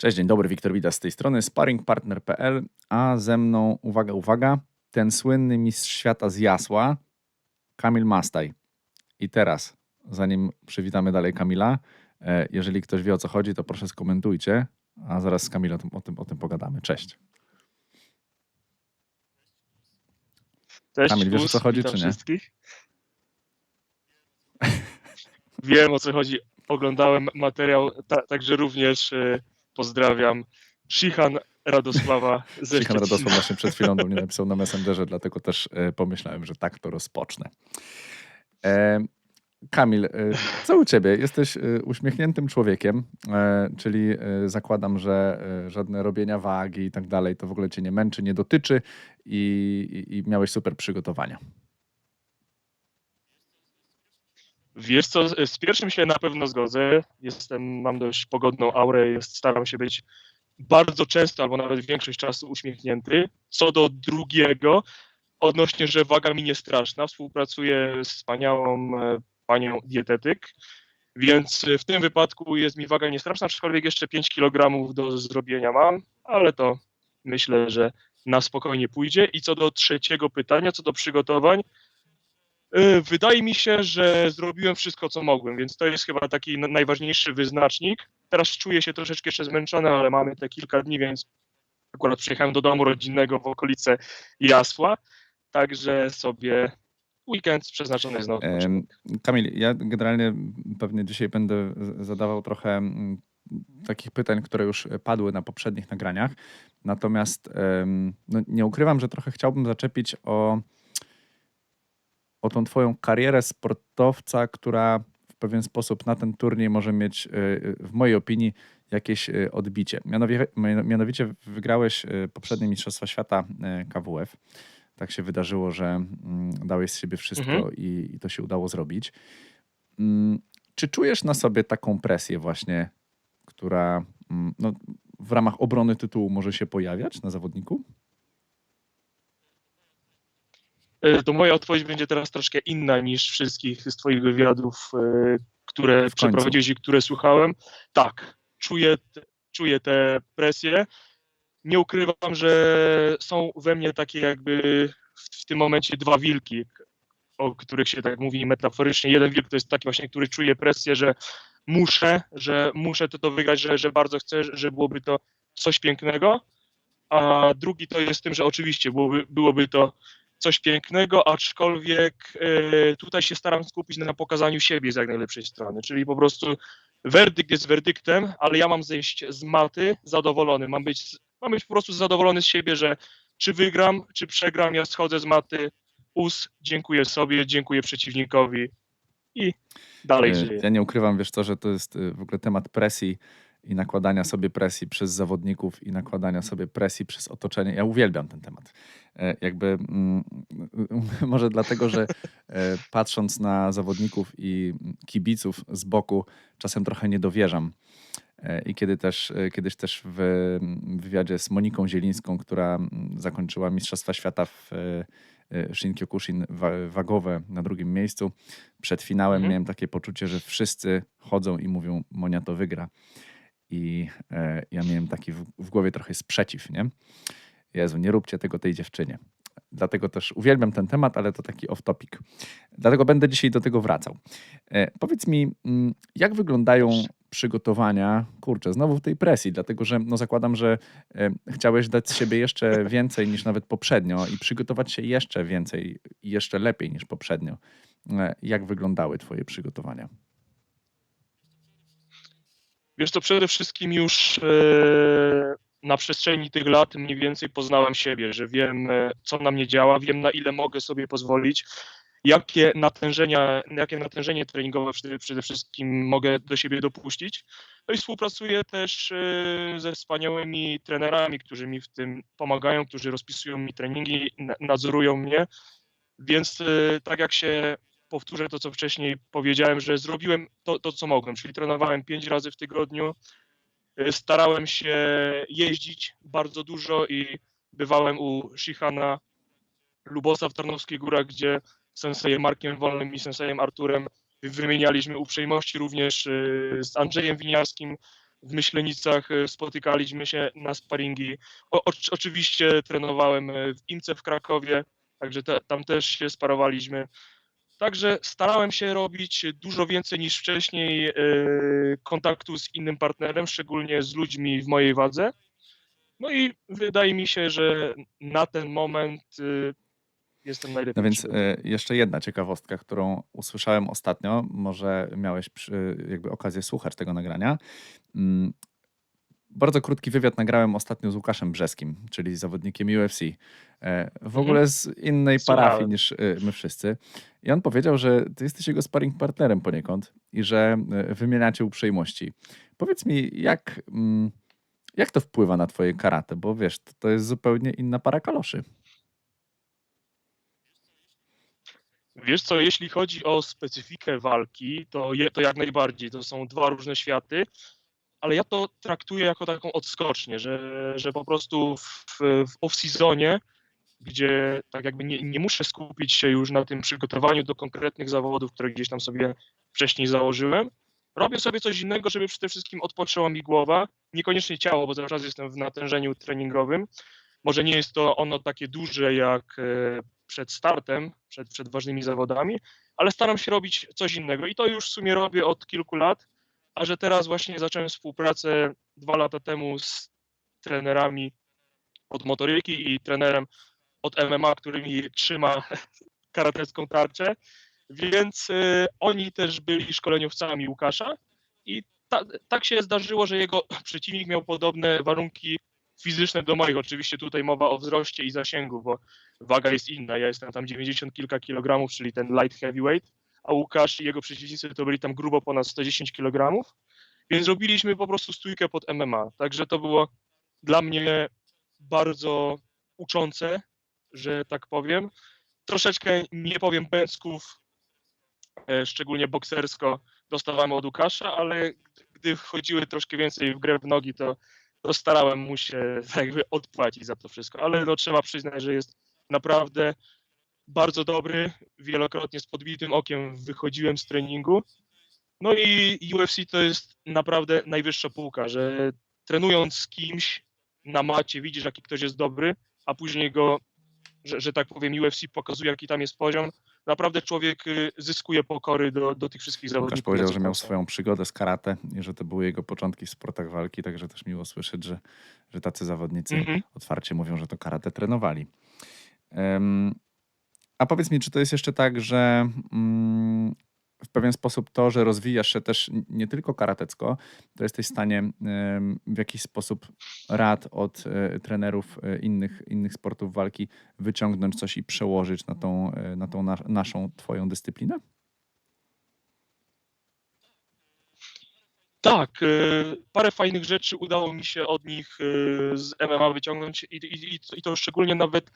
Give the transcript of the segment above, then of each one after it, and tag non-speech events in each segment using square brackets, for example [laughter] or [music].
Cześć, dzień dobry, Wiktor Wida z tej strony, sparringpartner.pl, a ze mną, uwaga, uwaga, ten słynny mistrz świata z Jasła, Kamil Mastaj. I teraz, zanim przywitamy dalej Kamila, e, jeżeli ktoś wie o co chodzi, to proszę skomentujcie, a zaraz z Kamilem o tym, o tym, pogadamy. Cześć. Cześć, Kamil, wiesz, o co chodzi, czy nie? wszystkich. Wiem o co chodzi. Oglądałem materiał, ta, także również e, pozdrawiam Shihan Radosława ze Szczecina. Radosław właśnie przed chwilą do mnie napisał na Messengerze, dlatego też e, pomyślałem, że tak to rozpocznę. E, Kamil, e, co u ciebie? Jesteś e, uśmiechniętym człowiekiem, czyli zakładam, że żadne robienia wagi i tak dalej to w ogóle cię nie męczy, nie dotyczy i, i, i miałeś super przygotowania. Wiesz co, z pierwszym się na pewno zgodzę. Jestem, mam dość pogodną aurę, jest, staram się być bardzo często, albo nawet większość czasu uśmiechnięty. Co do drugiego, odnośnie, że waga mi nie straszna, współpracuję z wspaniałą e, panią dietetyk, więc e, w tym wypadku jest mi waga niestraszna, aczkolwiek jeszcze 5 kg do zrobienia mam, ale to myślę, że na spokojnie pójdzie. I co do trzeciego pytania, co do przygotowań, wydaje mi się, że zrobiłem wszystko, co mogłem, więc to jest chyba taki na- najważniejszy wyznacznik. Teraz czuję się troszeczkę jeszcze zmęczony, ale mamy te kilka dni, więc akurat przyjechałem do domu rodzinnego w okolice Jasła, także sobie weekend przeznaczony jest na Kamil, ja generalnie pewnie dzisiaj będę zadawał trochę mm, takich pytań, które już padły na poprzednich nagraniach. Natomiast no, nie ukrywam, że trochę chciałbym zaczepić o, o tą twoją karierę sportowca, która w pewien sposób na ten turniej może mieć, y, y, w mojej opinii, jakieś y, odbicie. Mianowicie, wygrałeś poprzednie Mistrzostwa Świata KWF. Tak się wydarzyło, że mm, dałeś z siebie wszystko Mhm. i, i to się udało zrobić. Mm, Czy czujesz na sobie taką presję właśnie, która mm, no, w ramach obrony tytułu może się pojawiać na zawodniku? E, To moja odpowiedź będzie teraz troszkę inna niż wszystkich z Twoich wywiadów, e, które przeprowadziłeś i które słuchałem. Tak, czuję, czuję tę presję. Nie ukrywam, że są we mnie takie jakby w, w tym momencie dwa wilki, o których się tak mówi metaforycznie. Jeden wilk to jest taki właśnie, który czuje presję, że muszę, że muszę to, to wygrać, że, że bardzo chcę, że byłoby to coś pięknego. A drugi to jest tym, że oczywiście byłoby, byłoby to coś pięknego, aczkolwiek e, tutaj się staram skupić na pokazaniu siebie z jak najlepszej strony. Czyli po prostu werdykt jest werdyktem, ale ja mam zejść z maty zadowolony. Mam być, mam być po prostu zadowolony z siebie, że czy wygram, czy przegram, ja schodzę z maty, us, dziękuję sobie, dziękuję przeciwnikowi i dalej E, żyję. Ja nie ukrywam, wiesz co, że to jest e, w ogóle temat presji i nakładania sobie presji przez zawodników i nakładania sobie presji przez otoczenie. Ja uwielbiam ten temat. E, Jakby mm, [laughs] może dlatego, że e, patrząc na zawodników i kibiców z boku, czasem trochę nie dowierzam. E, I kiedy też, kiedyś też w wywiadzie z Moniką Zielińską, która zakończyła Mistrzostwa Świata w Shinkyokushin wa- wagowe na drugim miejscu, przed finałem Mhm. miałem takie poczucie, że wszyscy chodzą i mówią, Monia to wygra. I e, ja miałem taki w, w głowie trochę sprzeciw, nie? Jezu, nie róbcie tego tej dziewczynie. Dlatego też uwielbiam ten temat, ale to taki off-topic. Dlatego będę dzisiaj do tego wracał. E, powiedz mi, mm, jak wyglądają przygotowania, kurczę, znowu w tej presji, dlatego że no zakładam, że e, chciałeś dać z siebie jeszcze więcej niż nawet poprzednio i przygotować się jeszcze więcej i jeszcze lepiej niż poprzednio. E, jak wyglądały twoje przygotowania? Wiesz to przede wszystkim już e, na przestrzeni tych lat mniej więcej poznałem siebie, że wiem, e, co na mnie działa, wiem, na ile mogę sobie pozwolić, jakie natężenia, jakie natężenie treningowe przede, wszystkim mogę do siebie dopuścić. No i współpracuję też e, ze wspaniałymi trenerami, którzy mi w tym pomagają, którzy rozpisują mi treningi, na- nadzorują mnie, więc tak jak się powtórzę to, co wcześniej powiedziałem, że zrobiłem to, to co mogłem, czyli trenowałem pięć razy w tygodniu, y, starałem się jeździć bardzo dużo i bywałem u Shihana Lubosa w Tarnowskich Górach, gdzie sensejem Markiem Wolnym i sensejem Arturem wymienialiśmy uprzejmości również y, z Andrzejem Winiarskim, w Myślenicach e, spotykaliśmy się na sparingi. O, oczy- oczywiście trenowałem e, w IMCE w Krakowie, także tam też się sparowaliśmy. Także starałem się robić dużo więcej niż wcześniej e, kontaktu z innym partnerem, szczególnie z ludźmi w mojej wadze. No i wydaje mi się, że na ten moment e, jestem najlepiej No więc e, jeszcze jedna ciekawostka, którą usłyszałem ostatnio, może miałeś przy, jakby okazję słuchać tego nagrania. Bardzo krótki wywiad nagrałem ostatnio z Łukaszem Brzeskim, czyli zawodnikiem UFC. e, W ogóle z innej parafii niż e, my wszyscy. I on powiedział, że ty jesteś jego sparring partnerem poniekąd i że e, wymieniacie uprzejmości. Powiedz mi, jak, mm, jak to wpływa na twoje karate? Bo wiesz, to, to jest zupełnie inna para kaloszy. Wiesz co, jeśli chodzi o specyfikę walki, to, je, to jak najbardziej, to są dwa różne światy, ale ja to traktuję jako taką odskocznię, że, że po prostu w, w off-seasonie, gdzie tak jakby nie, nie muszę skupić się już na tym przygotowaniu do konkretnych zawodów, które gdzieś tam sobie wcześniej założyłem, robię sobie coś innego, żeby przede wszystkim odpoczęła mi głowa, niekoniecznie ciało, bo cały czas jestem w natężeniu treningowym. Może nie jest to ono takie duże jak e, przed startem, przed, przed ważnymi zawodami, ale staram się robić coś innego i to już w sumie robię od kilku lat, a że teraz właśnie zacząłem współpracę dwa lata temu z trenerami od motoryki i trenerem od MMA, który mi trzyma [laughs] karatecką tarczę, więc y, oni też byli szkoleniowcami Łukasza i ta, tak się zdarzyło, że jego [clears throat] przeciwnik miał podobne warunki fizyczne do moich. Oczywiście tutaj mowa o wzroście i zasięgu, bo waga jest inna. Ja jestem tam 90 kilka kilogramów, czyli ten light heavyweight, a Łukasz i jego przeciwnicy to byli tam grubo ponad 110 kg, więc robiliśmy po prostu stójkę pod MMA. Także to było dla mnie bardzo uczące, że tak powiem. Troszeczkę nie powiem bęcków, e, szczególnie boksersko, dostawamy od Łukasza, ale gdy wchodziły troszkę więcej w grę w nogi, to, to starałem mu się [laughs] jakby odpłacić za to wszystko. Ale no, trzeba przyznać, że jest naprawdę bardzo dobry. Wielokrotnie z podbitym okiem wychodziłem z treningu. No i UFC to jest naprawdę najwyższa półka, że trenując z kimś na macie widzisz, jaki ktoś jest dobry, a później go, że, że tak powiem, UFC pokazuje, jaki tam jest poziom. Naprawdę człowiek y, zyskuje pokory do, do tych wszystkich zawodników. Łukasz powiedział, że miał swoją przygodę z karate i że to były jego początki w sportach walki, także też miło słyszeć, że, że tacy zawodnicy Mhm. otwarcie mówią, że to karate trenowali. A powiedz mi, czy to jest jeszcze tak, że mm, w pewien sposób to, że rozwijasz się też nie tylko karatecko, to jesteś w stanie w jakiś sposób rad od e, trenerów e, innych, innych sportów walki wyciągnąć coś i przełożyć na tą, e, na tą na, naszą, twoją dyscyplinę? Tak, parę fajnych rzeczy udało mi się od nich z MMA wyciągnąć i, i, i to szczególnie nawet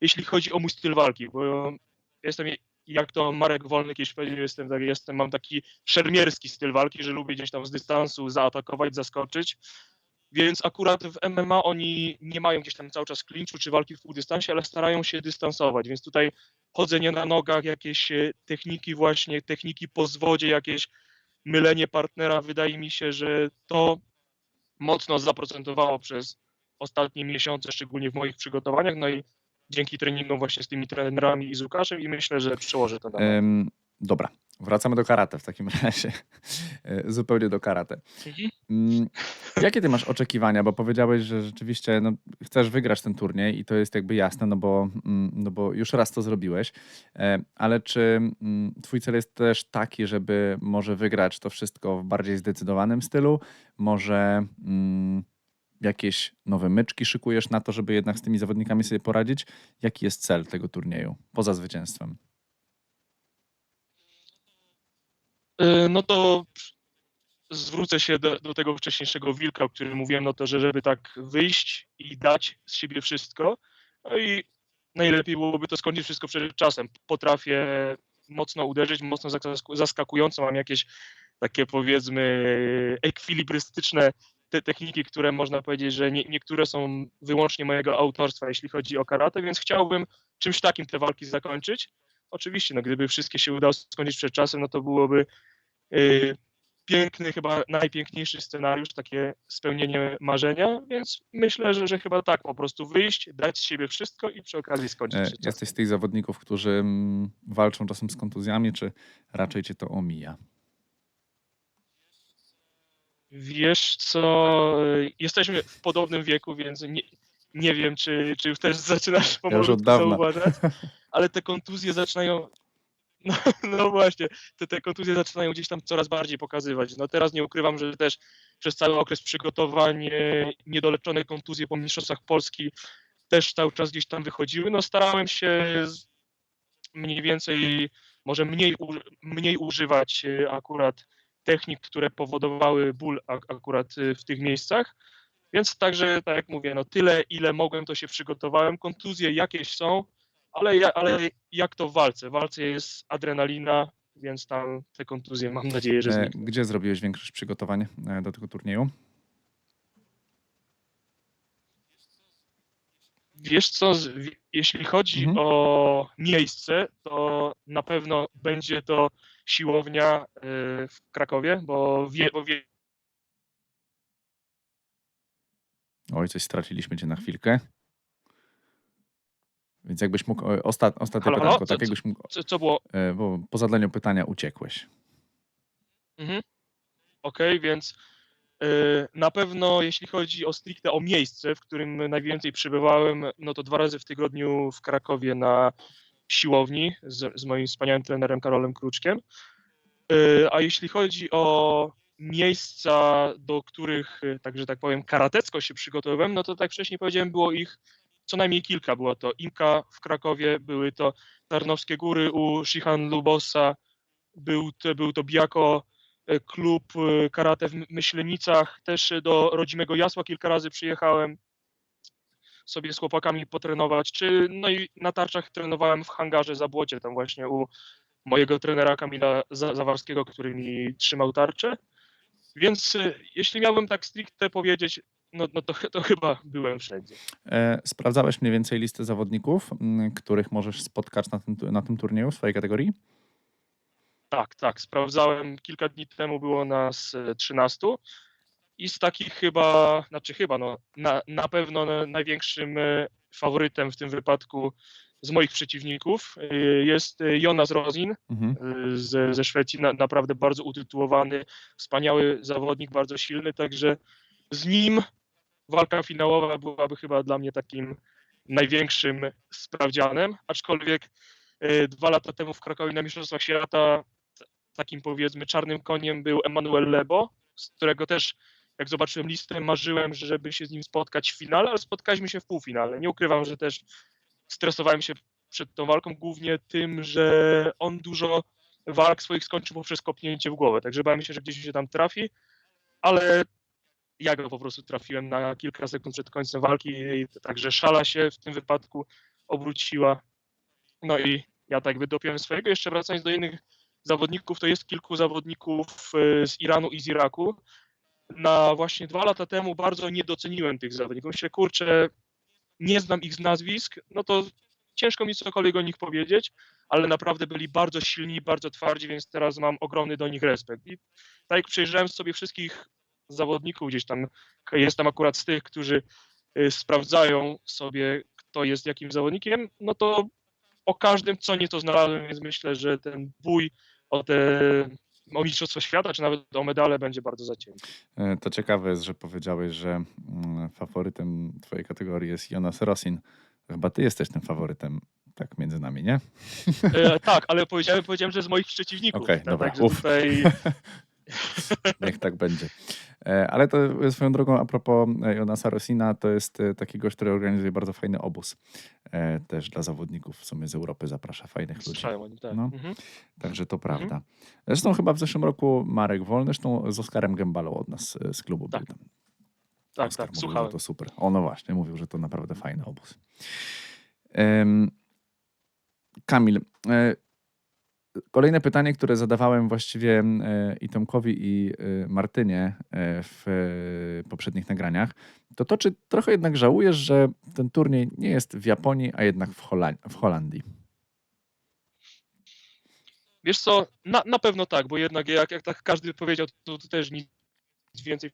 jeśli chodzi o mój styl walki, bo jestem, jak to Marek Wolny kiedyś powiedział, jestem, jestem, mam taki szermierski styl walki, że lubię gdzieś tam z dystansu zaatakować, zaskoczyć, więc akurat w MMA oni nie mają gdzieś tam cały czas klinczu czy walki w półdystansie, ale starają się dystansować, więc tutaj chodzenie na nogach, jakieś e, techniki właśnie, techniki po zwodzie, jakieś mylenie partnera, wydaje mi się, że to mocno zaprocentowało przez ostatnie miesiące, szczególnie w moich przygotowaniach, no i dzięki treningom właśnie z tymi trenerami i z Łukaszem i myślę, że przełożę to na Em, dobra, wracamy do karate w takim [laughs] razie. E, Zupełnie do karate. Mhm. Mm, Jakie ty masz oczekiwania? Bo powiedziałeś, że rzeczywiście no, chcesz wygrać ten turniej i to jest jakby jasne, no bo, mm, no bo już raz to zrobiłeś. E, Ale czy mm, twój cel jest też taki, żeby może wygrać to wszystko w bardziej zdecydowanym stylu? Może mm, jakieś nowe myczki szykujesz na to, żeby jednak z tymi zawodnikami sobie poradzić? Jaki jest cel tego turnieju poza zwycięstwem? Y, No to zwrócę się do, do tego wcześniejszego wilka, o którym mówiłem, no to, że żeby tak wyjść i dać z siebie wszystko, no i najlepiej byłoby to skończyć wszystko przed czasem. Potrafię mocno uderzyć, mocno zaskaku- zaskakująco, mam jakieś takie powiedzmy ekwilibrystyczne te techniki, które można powiedzieć, że nie, niektóre są wyłącznie mojego autorstwa, jeśli chodzi o karate, więc chciałbym czymś takim te walki zakończyć. Oczywiście, no, gdyby wszystkie się udało skończyć przed czasem, no to byłoby yy, piękny, chyba najpiękniejszy scenariusz, takie spełnienie marzenia, więc myślę, że, że chyba tak, po prostu wyjść, dać z siebie wszystko i przy okazji skończyć E. Jesteś z tych zawodników, którzy mm, walczą czasem z kontuzjami, czy raczej cię to omija? Wiesz co, y, jesteśmy w podobnym wieku, więc nie, nie wiem, czy, czy już też zaczynasz Ja powolutku dawna. zauważać, ale te kontuzje zaczynają, [laughs] no, no właśnie, te, te kontuzje zaczynają gdzieś tam coraz bardziej pokazywać. No teraz nie ukrywam, że też przez cały okres przygotowań e, niedoleczone kontuzje po mistrzostwach Polski też cały czas gdzieś tam wychodziły. No starałem się mniej więcej, może mniej, mniej używać e, akurat technik, które powodowały ból ak- akurat e, w tych miejscach. Więc także, tak jak mówię, no tyle, ile mogłem, to się przygotowałem. Kontuzje jakieś są, ale, ja, ale jak to w walce? W walce jest adrenalina, więc tam te kontuzje mam nadzieję, że znikną. Gdzie zrobiłeś większość przygotowań e, do tego turnieju? Wiesz co, jeśli chodzi Mhm. o miejsce, to na pewno będzie to siłownia y, w Krakowie, bo wie, bo wie, Oj, coś straciliśmy cię na chwilkę. Więc jakbyś mógł, ostatnie Halo, Co- tak jakbyś mógł, co, co było e, bo po zadaniu pytania uciekłeś. Mhm. Okej, więc y, na pewno jeśli chodzi o stricte o miejsce, w którym najwięcej przybywałem, no to dwa razy w tygodniu w Krakowie na siłowni z, z moim wspaniałym trenerem Karolem Kruczkiem. Y, a jeśli chodzi o miejsca, do których, y, tak powiem, karatecko się przygotowywałem, no to tak wcześniej powiedziałem, było ich co najmniej kilka. Była to Imka w Krakowie, były to Tarnowskie Góry u Shihan Lubosa, był to, był to Biako e, klub e, karate w Myślenicach, też e, do rodzimego Jasła kilka razy przyjechałem sobie z chłopakami potrenować, czy no i na tarczach trenowałem w hangarze Zabłocie, tam właśnie u mojego trenera Kamila Za- Zawarskiego, który mi trzymał tarczę. Więc e, jeśli miałbym tak stricte powiedzieć, no, no to, to chyba byłem wszędzie. E, sprawdzałeś mniej więcej listę zawodników, których możesz spotkać na tym, na tym turnieju w swojej kategorii? Tak, tak. Sprawdzałem kilka dni temu, było nas e, 13 i z takich chyba, znaczy chyba, no na, na pewno na- największym e, faworytem w tym wypadku z moich przeciwników e, jest e, Jonas Rosin Mhm. e, ze, Szwecji, na, naprawdę bardzo utytułowany, wspaniały zawodnik, bardzo silny, także z nim walka finałowa byłaby chyba dla mnie takim największym sprawdzianem, aczkolwiek e, dwa lata temu w Krakowie na Mistrzostwach Świata takim powiedzmy czarnym koniem był Emanuel Lebo, z którego też jak zobaczyłem listę, marzyłem, żeby się z nim spotkać w finale, ale spotkaliśmy się w półfinale. Nie ukrywam, że też stresowałem się przed tą walką głównie tym, że on dużo walk swoich skończył poprzez kopnięcie w głowę, także bałem się, że gdzieś się tam trafi, ale ja go po prostu trafiłem na kilka sekund przed końcem walki, także szala się w tym wypadku obróciła. No i ja tak jakby dopiąłem swojego. Jeszcze wracając do innych zawodników, to jest kilku zawodników y, z Iranu i z Iraku. Na właśnie dwa lata temu bardzo nie doceniłem tych zawodników. Myślę, kurczę, nie znam ich z nazwisk, no to ciężko mi cokolwiek o nich powiedzieć, ale naprawdę byli bardzo silni, bardzo twardzi, więc teraz mam ogromny do nich respekt. I tak jak przejrzałem sobie wszystkich zawodników gdzieś tam, jestem akurat z tych, którzy y, sprawdzają sobie, kto jest jakim zawodnikiem, no to o każdym co nieco znalazłem, więc myślę, że ten bój o te o Mistrzostwo Świata, czy nawet o medale będzie bardzo zacięty. E, To ciekawe jest, że powiedziałeś, że mm, faworytem twojej kategorii jest Jonas Rosin. Chyba ty jesteś tym faworytem, tak między nami, nie? E, tak, ale powiedziałem, powiedziałem, że z moich przeciwników. Okej, tak, dobra, Także uf. tutaj [laughs] [laughs] Niech tak będzie. E, Ale to swoją drogą, a propos e, Jonasa Rosina, to jest e, taki gość, który organizuje bardzo fajny obóz. Też dla zawodników w sumie z Europy zaprasza fajnych ludzi. słyszałem tak. No. Mhm. Także to prawda. Zresztą chyba w zeszłym roku Marek Wolny, zresztą z Oskarem Gębalą od nas z klubu Tak, był tam. Tak, Oskar tak, mówił, słuchałem. że to super. O, no właśnie, mówił, że to naprawdę fajny obóz. Kamil, kolejne pytanie, które zadawałem właściwie e, i Tomkowi, i e, Martynie e, w poprzednich nagraniach, to to, czy trochę jednak żałujesz, że ten turniej nie jest w Japonii, a jednak w, Hola- w Holandii? Wiesz co, na, na pewno tak, bo jednak jak, jak tak każdy powiedział, to, to też nic więcej,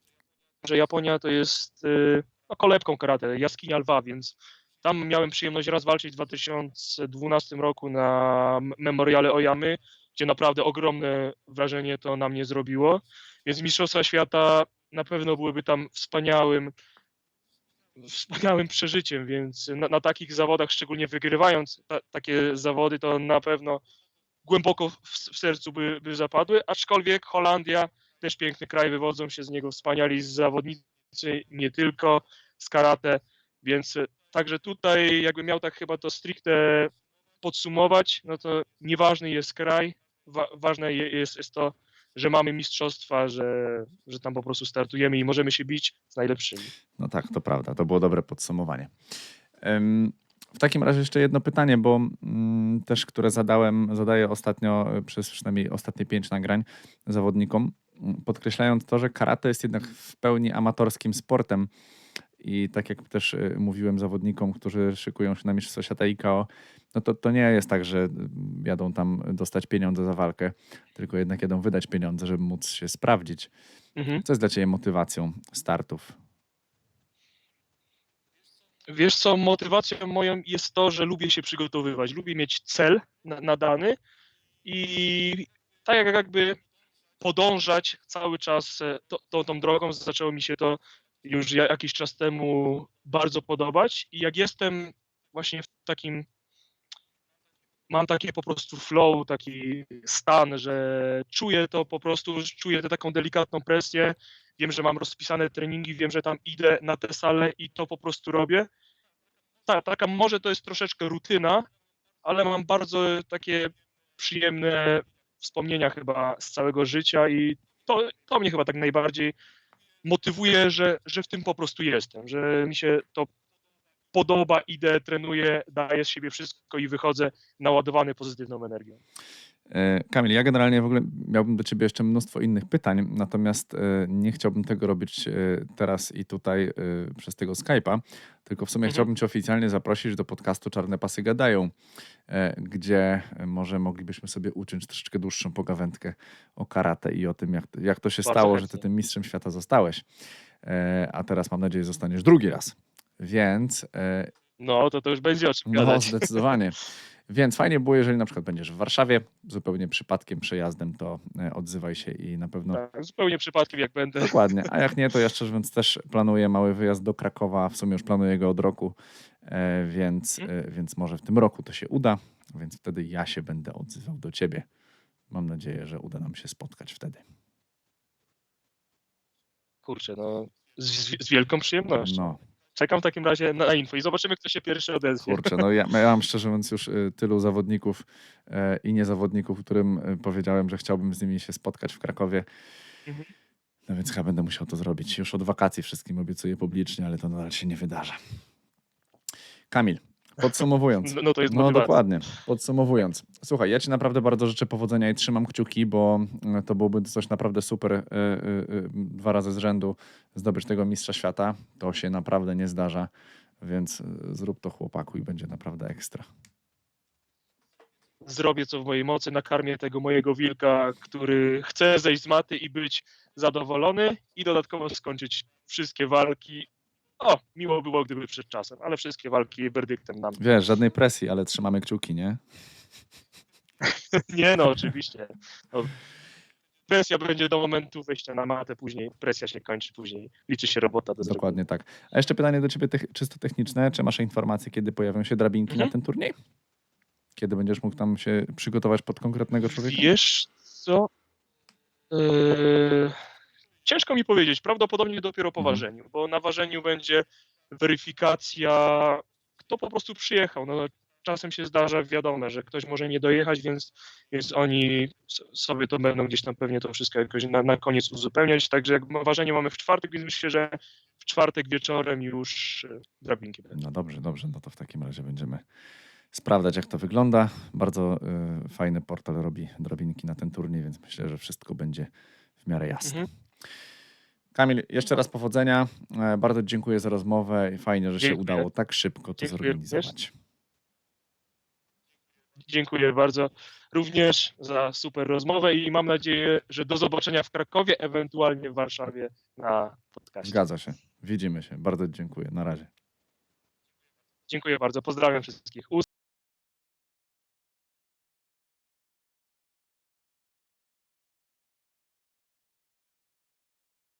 że Japonia to jest no, kolebką karate, jaskinia lwa, więc tam miałem przyjemność raz walczyć w 2012 roku na memoriale Oyamy, gdzie naprawdę ogromne wrażenie to na mnie zrobiło, więc Mistrzostwa Świata na pewno byłyby tam wspaniałym wspaniałym przeżyciem, więc na, na takich zawodach, szczególnie wygrywając ta, takie zawody, to na pewno głęboko w, w sercu by, by zapadły, aczkolwiek Holandia, też piękny kraj, wywodzą się z niego wspaniali zawodnicy, nie tylko z karate, więc także tutaj jakbym miał tak chyba to stricte podsumować, no to nieważny jest kraj, wa, ważne je- jest, jest to, że mamy mistrzostwa, że, że tam po prostu startujemy i możemy się bić z najlepszymi. No tak, to prawda. To było dobre podsumowanie. W takim razie jeszcze jedno pytanie, bo mm, też, które zadałem, zadaję ostatnio e, przez przynajmniej ostatnie pięć nagrań zawodnikom, mm, podkreślając to, że karate jest jednak w pełni amatorskim sportem. I tak jak też e, mówiłem zawodnikom, którzy szykują się na Mistrzostwa Świata IKO, no to, to nie jest tak, że mm, jadą tam dostać pieniądze za walkę, tylko jednak jadą wydać pieniądze, żeby móc się sprawdzić. Mhm. Co jest dla Ciebie motywacją startów? Wiesz co, motywacją moją jest to, że lubię się przygotowywać, lubię mieć cel na- nadany i tak jak jakby podążać cały czas e, to, tą drogą. Zaczęło mi się to już ja- jakiś czas temu bardzo podobać i jak jestem właśnie w takim, mam takie po prostu flow, taki stan, że czuję to po prostu, czuję tę taką delikatną presję, wiem, że mam rozpisane treningi, wiem, że tam idę na tę salę i to po prostu robię. Tak, taka może to jest troszeczkę rutyna, ale mam bardzo takie przyjemne wspomnienia chyba z całego życia i to, to mnie chyba tak najbardziej motywuje, że, że w tym po prostu jestem, że mi się to podoba, idę, trenuję, daję z siebie wszystko i wychodzę naładowany pozytywną energią. E, Kamil, ja generalnie w ogóle miałbym do Ciebie jeszcze mnóstwo innych pytań, natomiast e, nie chciałbym tego robić e, teraz i tutaj przez tego Skype'a, tylko w sumie Mhm. chciałbym Cię oficjalnie zaprosić do podcastu Czarne Pasy Gadają, gdzie może moglibyśmy sobie uczyć troszeczkę dłuższą pogawędkę o karate i o tym, jak, jak to się Bardzo stało, że Ty chętnie. tym mistrzem świata zostałeś. A teraz mam nadzieję zostaniesz drugi raz. Więc No, to to już będzie o czym no, gadać. zdecydowanie. Więc fajnie było, jeżeli na przykład będziesz w Warszawie, zupełnie przypadkiem, przejazdem, to e, odzywaj się i na pewno. Tak, zupełnie przypadkiem jak będę. Dokładnie. A jak nie, to ja szczerze mówiąc też planuję mały wyjazd do Krakowa. W sumie już planuję go od roku, e, więc, e, więc może w tym roku to się uda, więc wtedy ja się będę odzywał do ciebie. Mam nadzieję, że uda nam się spotkać wtedy. Kurczę, no z, z wielką przyjemnością. No, Czekam w takim razie na info i zobaczymy, kto się pierwszy odezwie. kurczę, no ja, ja mam szczerze mówiąc już y, tylu zawodników e, i niezawodników, którym y, powiedziałem, że chciałbym z nimi się spotkać w Krakowie. Mhm. No więc chyba będę musiał to zrobić. Już od wakacji wszystkim obiecuję publicznie, ale to nadal się nie wydarza. Kamil, podsumowując. No, no to jest No motywacja. dokładnie. Podsumowując. Słuchaj, ja Ci naprawdę bardzo życzę powodzenia i trzymam kciuki, bo e, to byłoby coś naprawdę super e, e, e, dwa razy z rzędu zdobyć tego mistrza świata. To się naprawdę nie zdarza, więc e, zrób to chłopaku i będzie naprawdę ekstra. Zrobię co w mojej mocy, nakarmię tego mojego wilka, który chce zejść z maty i być zadowolony i dodatkowo skończyć wszystkie walki. O, miło było, gdyby przed czasem, ale wszystkie walki werdyktem nam. Wiesz, żadnej presji, ale trzymamy kciuki, nie? [laughs] Nie no, oczywiście. No, presja będzie do momentu wejścia na matę, później presja się kończy, później liczy się robota do zrobienia. Dokładnie tak. A jeszcze pytanie do Ciebie tech- czysto techniczne. Czy masz informacje, kiedy pojawią się drabinki Mhm. na ten turniej? Kiedy będziesz mógł tam się przygotować pod konkretnego człowieka? Wiesz co? Yy, ciężko mi powiedzieć. Prawdopodobnie dopiero po Mhm. ważeniu, bo na ważeniu będzie weryfikacja, kto po prostu przyjechał. No, czasem się zdarza, wiadomo, że ktoś może nie dojechać, więc, więc oni sobie to będą gdzieś tam pewnie to wszystko jakoś na, na koniec uzupełniać. Także jak ważenie mamy w czwartek, więc myślę, że w czwartek wieczorem już e, drabinki będą. No dobrze, dobrze. No to w takim razie będziemy sprawdzać, jak to wygląda. Bardzo y, fajny portal robi drabinki na ten turniej, więc myślę, że wszystko będzie w miarę jasne. Mhm. Kamil, jeszcze raz powodzenia. E, Bardzo dziękuję za rozmowę i fajnie, że się Dziękuję. udało tak szybko to Dziękuję zorganizować. Dziękuję bardzo również za super rozmowę i mam nadzieję, że do zobaczenia w Krakowie, ewentualnie w Warszawie na podcaście. Zgadza się. Widzimy się. Bardzo dziękuję. Na razie. Dziękuję bardzo. Pozdrawiam wszystkich.